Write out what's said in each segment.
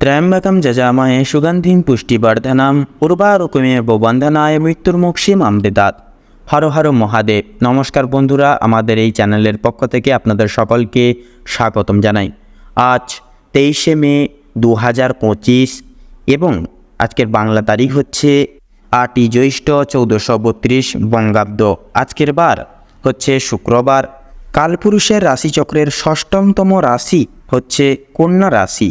ত্র্যম্বকম যজামহে সুগন্ধিম পুষ্টিবর্ধনম উর্বারুকুমেব বন্ধনায় মৃত্যুর্মুক্ষীম অমৃতাৎ হর হর মহাদেব নমস্কার বন্ধুরা আমাদের এই চ্যানেলের পক্ষ থেকে আপনাদের সকলকে স্বাগতম জানাই। আজ তেইশে মে দু হাজার পঁচিশ এবং আজকের বাংলা তারিখ হচ্ছে আটই জ্যৈষ্ঠ চৌদ্দশো বত্রিশ বঙ্গাব্দ। আজকের বার হচ্ছে শুক্রবার। কালপুরুষের রাশিচক্রের ষষ্ঠমতম রাশি হচ্ছে কন্যা রাশি।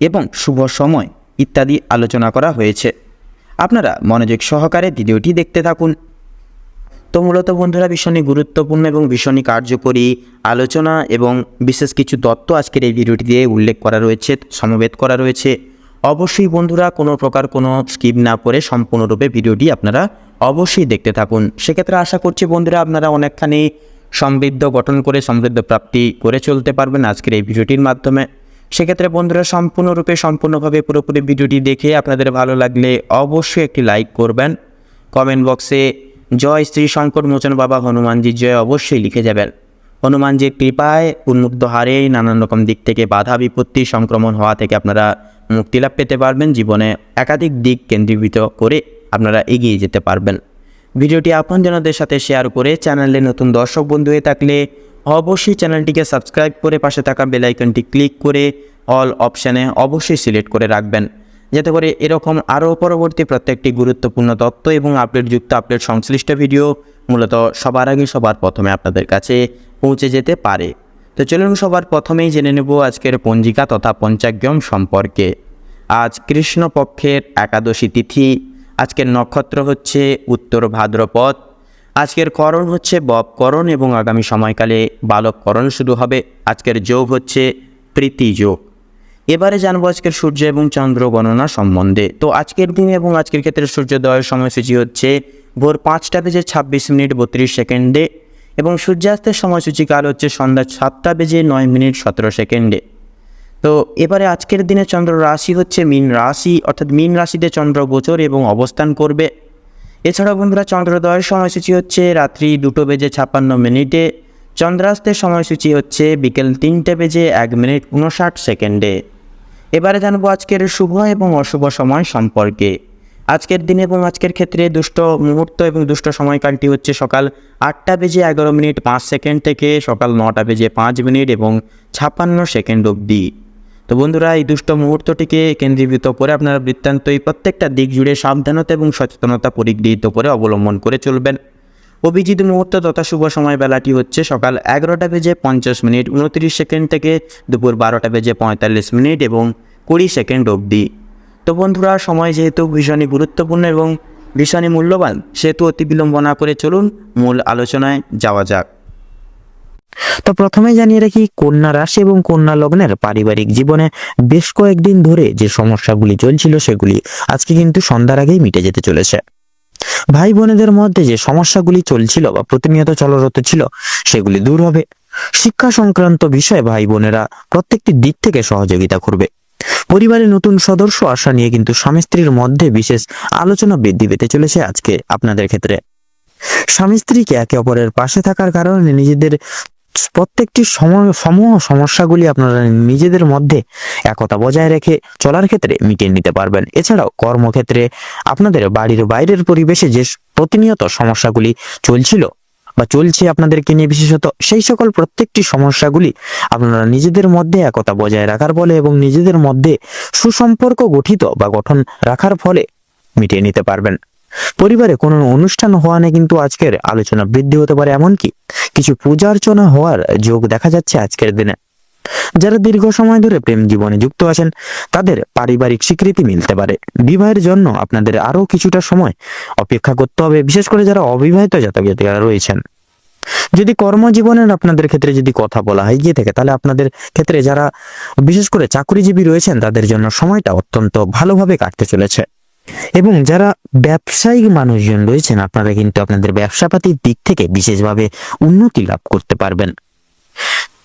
এবং শুভ সময় ইত্যাদি আলোচনা করা হয়েছে। আপনারা মনোযোগ সহকারে ভিডিওটি দেখতে থাকুন। তো মূলত বন্ধুরা, ভীষণই গুরুত্বপূর্ণ এবং ভীষণই কার্যকরী আলোচনা এবং বিশেষ কিছু তত্ত্ব আজকের এই ভিডিওটিতে উল্লেখ করা রয়েছে, সমবেত করা রয়েছে। অবশ্যই বন্ধুরা, কোনো প্রকার কোনো স্কিপ না করে সম্পূর্ণরূপে ভিডিওটি আপনারা অবশ্যই দেখতে থাকুন। সেক্ষেত্রে আশা করছি বন্ধুরা, আপনারা অনেকখানি সমৃদ্ধ গঠন করে, সমৃদ্ধ প্রাপ্তি করে চলতে পারবেন আজকের এই ভিডিওটির মাধ্যমে। সেক্ষেত্রে বন্ধুরা, সম্পূর্ণরূপে, সম্পূর্ণভাবে পুরোপুরি ভিডিওটি দেখে আপনাদের ভালো লাগলে অবশ্যই একটি লাইক করবেন। কমেন্ট বক্সে, জয় শ্রী শঙ্কর মোচন বাবা, হনুমানজি, জয় অবশ্যই লিখে যাবেন। হনুমানজির কৃপায় উন্মুক্ত হারে নানান রকম দিক থেকে বাধা, বিপত্তি, সংক্রমণ হওয়া থেকে আপনারা মুক্তিলাভ পেতে পারবেন। জীবনে একাধিক দিক কেন্দ্রীভূত করে আপনারা এগিয়ে যেতে পারবেন। ভিডিওটি আপনজনদের সাথে শেয়ার করে চ্যানেলে নতুন দর্শক বন্ধু হয়ে থাকলে অবশ্যই চ্যানেলটিকে সাবস্ক্রাইব করে পাশে থাকা বেল আইকনটি ক্লিক করে অল অপশানে অবশ্যই সিলেক্ট করে রাখবেন। যাতে করে এরকম আরও পরবর্তী প্রত্যেকটি গুরুত্বপূর্ণ তথ্য এবং আপডেটযুক্ত আপডেট সংশ্লিষ্ট ভিডিও মূলত সবার আগে সবার প্রথমে আপনাদের কাছে পৌঁছে যেতে পারে। তো চলুন সবার প্রথমেই জেনে নেব আজকের পঞ্জিকা তথা পঞ্চাগ্যম সম্পর্কে। আজ কৃষ্ণপক্ষের একাদশী তিথি। আজকের নক্ষত্র হচ্ছে উত্তর ভাদ্রপদ। আজকের করণ হচ্ছে ববকরণ এবং আগামী সময়কালে বালককরণ শুরু হবে। আজকের যোগ হচ্ছে প্রীতি যোগ। এবারে জানব আজকের সূর্য এবং চন্দ্র গণনা সম্বন্ধে। তো আজকের দিনে এবং আজকের ক্ষেত্রে সূর্যোদয়ের সময়সূচি হচ্ছে ভোর পাঁচটা বেজে ছাব্বিশ মিনিট বত্রিশ সেকেন্ডে এবং সূর্যাস্তের সময়সূচি কাল হচ্ছে সন্ধ্যা সাতটা বেজে নয় মিনিট সতেরো সেকেন্ডে। তো এবারে আজকের দিনে চন্দ্র রাশি হচ্ছে মীন রাশি, অর্থাৎ মীন রাশিতে চন্দ্র গোচর এবং অবস্থান করবে। এছাড়া বন্ধুরা চন্দ্রোদয়ের সময়সূচি হচ্ছে রাত্রি দুটো বেজে ছাপ্পান্ন মিনিটে। চন্দ্রাস্তের সময়সূচি হচ্ছে বিকেল তিনটে বেজে এক মিনিট উনষাট সেকেন্ডে। এবারে জানব আজকের শুভ এবং অশুভ সময় সম্পর্কে। আজকের দিন এবং আজকের ক্ষেত্রে দুষ্ট মুহূর্ত এবং দুষ্ট সময়কালটি হচ্ছে সকাল আটটা বেজে এগারো মিনিট পাঁচ সেকেন্ড থেকে সকাল নটা বেজে পাঁচ মিনিট এবং ছাপ্পান্ন সেকেন্ড অবধি। তো বন্ধুরা, এই দুষ্ট মুহূর্তটিকে কেন্দ্রীভূত করে আপনারা বৃত্তান্ত এই প্রত্যেকটা দিক জুড়ে সাবধানতা এবং সচেতনতা পরিগৃহীত করে অবলম্বন করে চলবেন। অভিজিৎ মুহূর্ত তথা শুভ সময় বেলাটি হচ্ছে সকাল এগারোটা বেজে পঞ্চাশ মিনিট, উনত্রিশ সেকেন্ড থেকে দুপুর বারোটা বেজে পঁয়তাল্লিশ মিনিট এবং কুড়ি সেকেন্ড অবধি। তো বন্ধুরা, সময় যেহেতু ভীষণই গুরুত্বপূর্ণ এবং ভীষণই মূল্যবান, সেহেতু অতি বিলম্ব না করে চলুন মূল আলোচনায় যাওয়া যাক। তো প্রথমে জানিয়ে রাখি, কন্যা রাশি এবং কন্যা লগ্নের পারিবারিক জীবনে বেশ কয়েকদিন ধরে যে সমস্যাগুলি চলছিল সেগুলি আজকে কিন্তু সন্ধ্যার আগেই মিটে যেতে চলেছে। ভাই বোনেদের মধ্যে যে সমস্যাগুলি চলছিল বা প্রতিনিয়ত চলরত ছিল, সেগুলি দূর হবে। শিক্ষা সংক্রান্ত বিষয়ে ভাই বোনেরা প্রত্যেকটি দিক থেকে সহযোগিতা করবে। পরিবারে নতুন সদস্য আসা নিয়ে কিন্তু স্বামী স্ত্রীর মধ্যে বিশেষ আলোচনা বৃদ্ধি পেতে চলেছে আজকে আপনাদের ক্ষেত্রে। স্বামী স্ত্রীকে একে অপরের পাশে থাকার কারণে নিজেদের প্রত্যেকটি সম- সমূহ সমস্যাগুলি আপনারা নিজেদের মধ্যে একতা বজায় রেখে চলার ক্ষেত্রে মিটিয়ে নিতে পারবেন। এছাড়াও কর্মক্ষেত্রে আপনাদের বাড়ির বাইরের পরিবেশে যে প্রতিনিয়ত সমস্যাগুলি চলছিল বা চলছে আপনাদেরকে নিয়ে বিশেষত, সেই সকল প্রত্যেকটি সমস্যাগুলি আপনারা নিজেদের মধ্যে একতা বজায় রাখার ফলে এবং নিজেদের মধ্যে সুসম্পর্ক গঠিত বা গঠন রাখার ফলে মিটিয়ে নিতে পারবেন। পরিবারে কোনো অনুষ্ঠান হওয়া নিয়ে কিন্তু আজকের আলোচনা বৃদ্ধি হতে পারে এমনকি কিছু পূজা অর্চনা হওয়ার যোগ দেখা যাচ্ছে আজকের দিনে। যারা দীর্ঘ সময় ধরে প্রেম জীবনে যুক্ত আছেন, তাদের পারিবারিক স্বীকৃতি মিলতে পারে। বিবাহের জন্য আপনাদের আরও কিছুটা সময় অপেক্ষা করতে হবে, বিশেষ করে যারা অবিবাহিত জাতক জাতিকারা রয়েছেন। যদি কর্মজীবনের আপনাদের ক্ষেত্রে যদি কথা বলা হয় গিয়ে থাকে, তাহলে আপনাদের ক্ষেত্রে যারা বিশেষ করে চাকরিজীবী রয়েছেন, তাদের জন্য সময়টা অত্যন্ত ভালোভাবে কাটতে চলেছে। এবং যারা ব্যবসায়িক মানুষজন রয়েছেন, আপনারা কিন্তু আপনাদের ব্যবসাপাতির দিক থেকে বিশেষভাবে উন্নতি লাভ করতে পারবেন।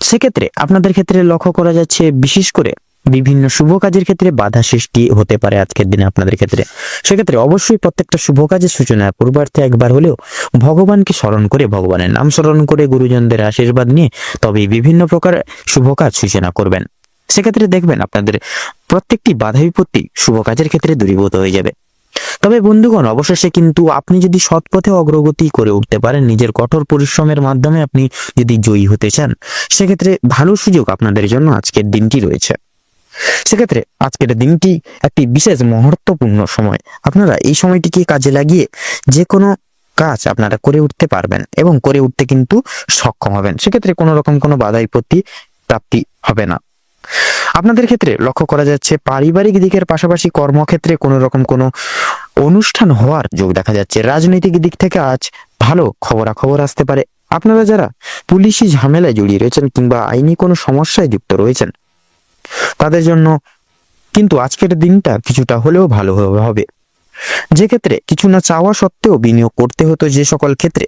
সেক্ষেত্রে আপনাদের ক্ষেত্রে লক্ষ্য করা যাচ্ছে, বিশেষ করে বিভিন্ন শুভ কাজের ক্ষেত্রে বাধা সৃষ্টি হতে পারে আজকের দিনে আপনাদের ক্ষেত্রে। সেক্ষেত্রে অবশ্যই প্রত্যেকটা শুভ কাজের সূচনার পূর্বার্থে একবার হলেও ভগবানকে স্মরণ করে ভগবানের নাম স্মরণ করে গুরুজনদের আশীর্বাদ নিয়ে তবে বিভিন্ন প্রকার শুভ কাজ সূচনা করবেন। সেক্ষেত্রে দেখবেন আপনাদের প্রত্যেকটি বাধা বিপত্তি শুভ কাজের ক্ষেত্রে দূরীভূত হয়ে যাবে। তবে বন্ধুগণ, অবশেষে কিন্তু আপনি যদি সৎ পথে অগ্রগতি করে উঠতে পারেন, নিজের কঠোর পরিশ্রমের মাধ্যমে আপনি যদি জয়ী হতে চান, সেক্ষেত্রে ভালো সুযোগ আপনাদের জন্য আজকের দিনটি রয়েছে। সেক্ষেত্রে আজকের দিনটি একটি বিশেষ মহত্বপূর্ণ সময়। আপনারা এই সময়টিকে কাজে লাগিয়ে যে কোনো কাজ আপনারা করে উঠতে পারবেন এবং করে উঠতে কিন্তু সক্ষম হবেন। সেক্ষেত্রে কোনো রকম কোনো বাধা বিপত্তি প্রাপ্তি হবে না। আপনাদের ক্ষেত্রে লক্ষ্য করা যাচ্ছে পারিবারিক দিকের পাশাপাশি কর্মক্ষেত্রে কোনো রকম কোনো অনুষ্ঠান হওয়ার যোগ দেখা যাচ্ছে। রাজনৈতিক দিক থেকে আজ ভালো খবরাখবর আসতে পারে। আপনারা যারা পুলিশি ঝামেলায় জড়িয়ে রয়েছেন কিংবা আইনি কোনো সমস্যায় যুক্ত রয়েছেন, তাদের জন্য কিন্তু আজকের দিনটা কিছুটা হলেও ভালো হবে। যে ক্ষেত্রে কিছু না চাওয়া সত্ত্বেও বিনিয়োগ করতে হতো যে সকল ক্ষেত্রে।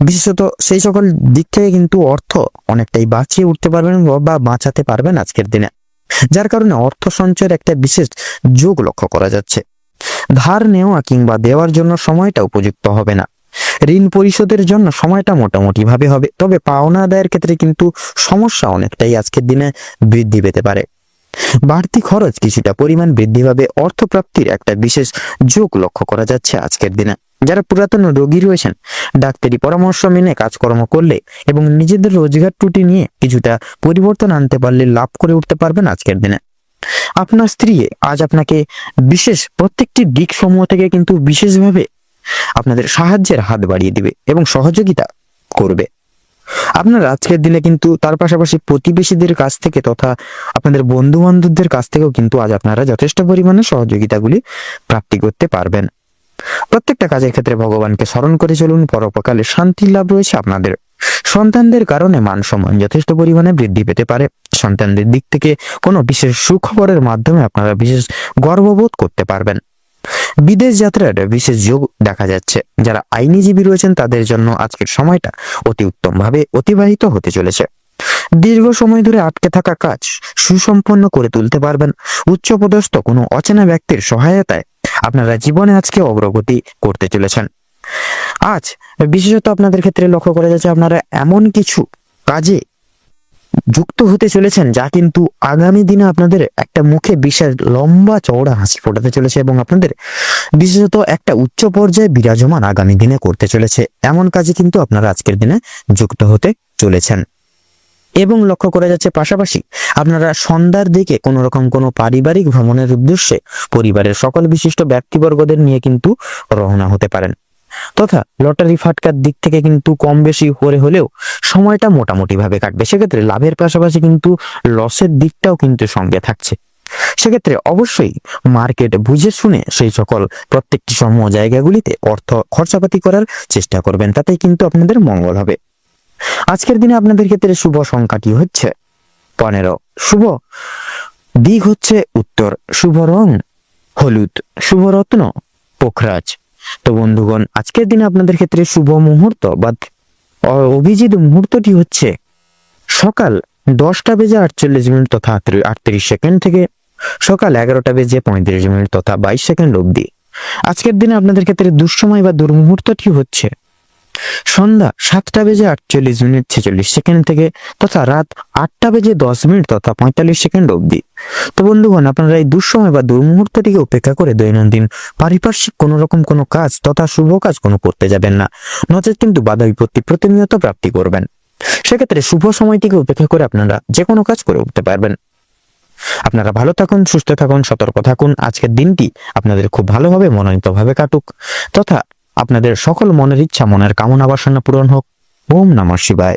বিশেষত সেই সকল দিক থেকে কিন্তু অর্থ অনেকটাই বাঁচিয়ে উঠতে পারবেন বা বাঁচাতে পারবেন আজকের দিনে। যার কারণে অর্থ সঞ্চয়ের একটা বিশেষ যোগ লক্ষ্য করা যাচ্ছে। ধার নেওয়া কিংবা দেওয়ার জন্য সময়টা উপযুক্ত হবে না। ঋণ পরিশোধের জন্য সময়টা মোটামুটি ভাবে হবে। তবে পাওনা আদায়ের ক্ষেত্রে কিন্তু সমস্যা অনেকটাই আজকের দিনে বৃদ্ধি পেতে পারে। বাড়তি খরচ কিছুটা পরিমাণ বৃদ্ধি পাবে। অর্থপ্রাপ্তির একটা বিশেষ যোগ লক্ষ্য করা যাচ্ছে আজকের দিনে। যারা পুরাতন রোগী রয়েছেন, ডাক্তারি পরামর্শ মেনে কাজকর্ম করলে এবং নিজেদের রোজগার ত্রুটি নিয়ে কিছুটা পরিবর্তন আনতে পারলে লাভ করে উঠতে পারবেন আজকের দিনে। আপনার স্ত্রী আজ আপনাকে বিশেষ প্রত্যেকটি দিক সমূহ থেকে কিন্তু বিশেষভাবে আপনাদের সাহায্যের হাত বাড়িয়ে দিবে এবং সহযোগিতা করবে। আপনার আজকের দিনে কিন্তু তার পাশাপাশি প্রতিবেশীদের কাছ থেকে তথা আপনাদের বন্ধু বান্ধবদের কাছ থেকেও কিন্তু আজ আপনারা যথেষ্ট পরিমাণে সহযোগিতাগুলি প্রাপ্তি করতে পারবেন। প্রত্যেকটা কাজের ক্ষেত্রে ভগবানকে স্মরণ করে চলুন, পরোপকালে শান্তি লাভ রয়েছে আপনাদের। সন্তানদের কারণে মান সম্মান যথেষ্ট পরিমাণে বৃদ্ধি পেতে পারে। সন্তানদের দিক থেকে কোনো বিশেষ সুখবরের মাধ্যমে আপনারা বিশেষ গর্ববোধ করতে পারবেন। বিদেশ যাত্রার বিশেষ যোগ দেখা যাচ্ছে। যারা আইনিজীবী রয়েছেন, তাদের জন্য আজকের সময়টা অতি উত্তম ভাবে অতিবাহিত হতে চলেছে। দীর্ঘ সময় ধরে আটকে থাকা কাজ সুসম্পন্ন করে তুলতে পারবেন। উচ্চপদস্থ কোনো অচেনা ব্যক্তির সহায়তায় আপনারা জীবনে আজকে অগ্রগতি করতে চলেছেন। আজ বিশেষত আপনাদের ক্ষেত্রে লক্ষ্য করা যাচ্ছে আপনারা এমন কিছু কাজে যুক্ত হতে চলেছেন যা কিন্তু আগামী দিনে আপনাদের একটা মুখে বিশাল লম্বা চওড়া হাসি ফোটাতে চলেছে এবং আপনাদের বিশেষত একটা উচ্চ পর্যায়ে বিরাজমান আগামী দিনে করতে চলেছে। এমন কাজে কিন্তু আপনারা আজকের দিনে যুক্ত হতে চলেছেন। এবং লক্ষ্য করা যাচ্ছে পাশাপাশি আপনারা সন্ধ্যার দিকে কোনো রকম কোনো পারিবারিক ভ্রমণের উদ্দেশ্যে পরিবারের সকল বিশিষ্ট ব্যক্তিবর্গদের নিয়ে কিন্তু রওনা হতে পারেন। তথা লটারি ফাটকার দিক থেকে কিন্তু কম বেশি করে হলেও সময়টা মোটামুটি ভাবে কাটবে। সেক্ষেত্রে লাভের পাশাপাশি কিন্তু লসের দিকটাও কিন্তু সঙ্গে থাকছে। সেক্ষেত্রে অবশ্যই মার্কেট বুঝে শুনে সেই সকল প্রত্যেকটি সমূহ জায়গাগুলিতে অর্থ খরচাপাতি করার চেষ্টা করবেন। তাতেই কিন্তু আপনাদের মঙ্গল হবে। আজকের দিনে আপনাদের ক্ষেত্রে শুভ সংখ্যাটি হচ্ছে পনেরো। শুভ দিক হচ্ছে উত্তর। শুভ রং হলুদ। শুভ রত্ন পোখরাজ। তো বন্ধুগণ, আজকের দিনে আপনাদের ক্ষেত্রে শুভ মুহূর্ত বা অভিজিৎ মুহূর্তটি হচ্ছে সকাল দশটা বেজে আটচল্লিশ মিনিট তথা আটত্রিশ সেকেন্ড থেকে সকাল এগারোটা বেজে পঁয়ত্রিশ মিনিট তথা বাইশ সেকেন্ড অবধি। আজকের দিনে আপনাদের ক্ষেত্রে দুঃসময় বা দুর্মুহূর্তটি হচ্ছে সন্ধ্যা সাতটা বেজে আটচল্লিশ মিনিট ছেচল্লিশ সেকেন্ড থেকে তথা রাত আটটা বেজে দশ মিনিট তথা পঁয়তাল্লিশ সেকেন্ড অবধি। তো বন্ধুগণ, আপনারা এই দুঃসময় বা দুর্মুহূর্তটিকে উপেক্ষা করে দৈনন্দিন পারিপার্শ্বিক কোনো রকম কোনো কাজ তথা শুভ কাজ কোনো করতে যাবেন না। নচেত কিন্তু বাধা বিপত্তি প্রতিনিয়ত প্রাপ্তি করবেন। সেক্ষেত্রে শুভ সময়টিকে উপেক্ষা করে আপনারা যে কোনো কাজ করে উঠতে পারবেন। আপনারা ভালো থাকুন, সুস্থ থাকুন, সতর্ক থাকুন। আজকের দিনটি আপনাদের খুব ভালোভাবে, মনোনীতভাবে কাটুক। তথা আপনাদের সকল মনের ইচ্ছা মনের কামনা বাসনা পূরণ হোক। ওম নমঃ শিবায়।